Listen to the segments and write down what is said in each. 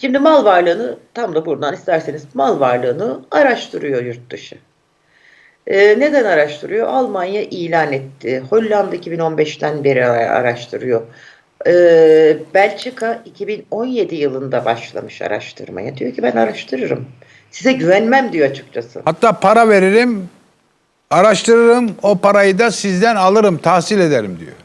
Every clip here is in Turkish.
Şimdi mal varlığını tam da buradan isterseniz mal varlığını araştırıyor yurt dışı. Ee, neden araştırıyor? Almanya ilan etti. Hollanda 2015'ten beri araştırıyor. Ee, Belçika 2017 yılında başlamış araştırmaya. Diyor ki ben araştırırım. Size güvenmem diyor açıkçası. Hatta para veririm, araştırırım, o parayı da sizden alırım, tahsil ederim diyor.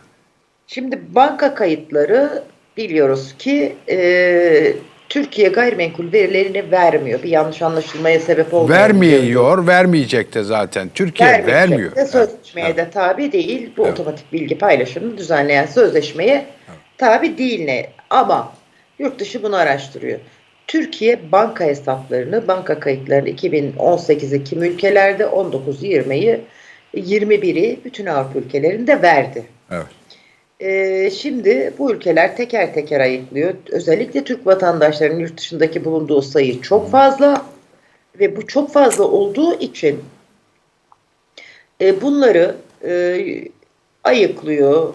Şimdi banka kayıtları biliyoruz ki e, Türkiye gayrimenkul verilerini vermiyor. Bir yanlış anlaşılmaya sebep olmuyor. Vermiyor, vermeyecek de zaten. Türkiye Vermeyecek vermiyor. de sözleşmeye de tabi değil. Bu Evet. otomatik bilgi paylaşımını düzenleyen sözleşmeye tabi değil ne? Ama yurt dışı bunu araştırıyor. Türkiye banka hesaplarını, banka kayıtlarını 2018'i kim ülkelerde 19-20'yi 21'i bütün Avrupa ülkelerinde verdi. Evet. Ee, şimdi bu ülkeler teker teker ayıklıyor. Özellikle Türk vatandaşlarının yurt dışındaki bulunduğu sayı çok fazla ve bu çok fazla olduğu için e, bunları e, ayıklıyor.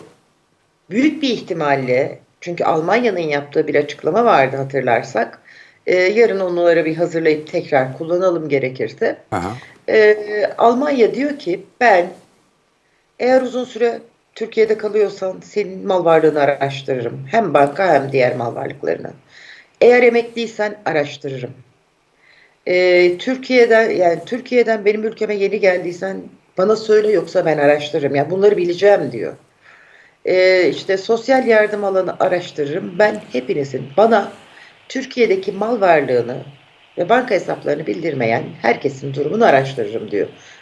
Büyük bir ihtimalle çünkü Almanya'nın yaptığı bir açıklama vardı hatırlarsak. E, yarın onları bir hazırlayıp tekrar kullanalım gerekirse. Aha. Ee, Almanya diyor ki ben eğer uzun süre Türkiye'de kalıyorsan senin mal varlığını araştırırım. Hem banka hem diğer mal varlıklarını. Eğer emekliysen araştırırım. Ee, Türkiye'den yani Türkiye'den benim ülkeme yeni geldiysen bana söyle yoksa ben araştırırım. Yani bunları bileceğim diyor. Ee, işte sosyal yardım alanı araştırırım. Ben hepinizin bana Türkiye'deki mal varlığını ve banka hesaplarını bildirmeyen herkesin durumunu araştırırım diyor.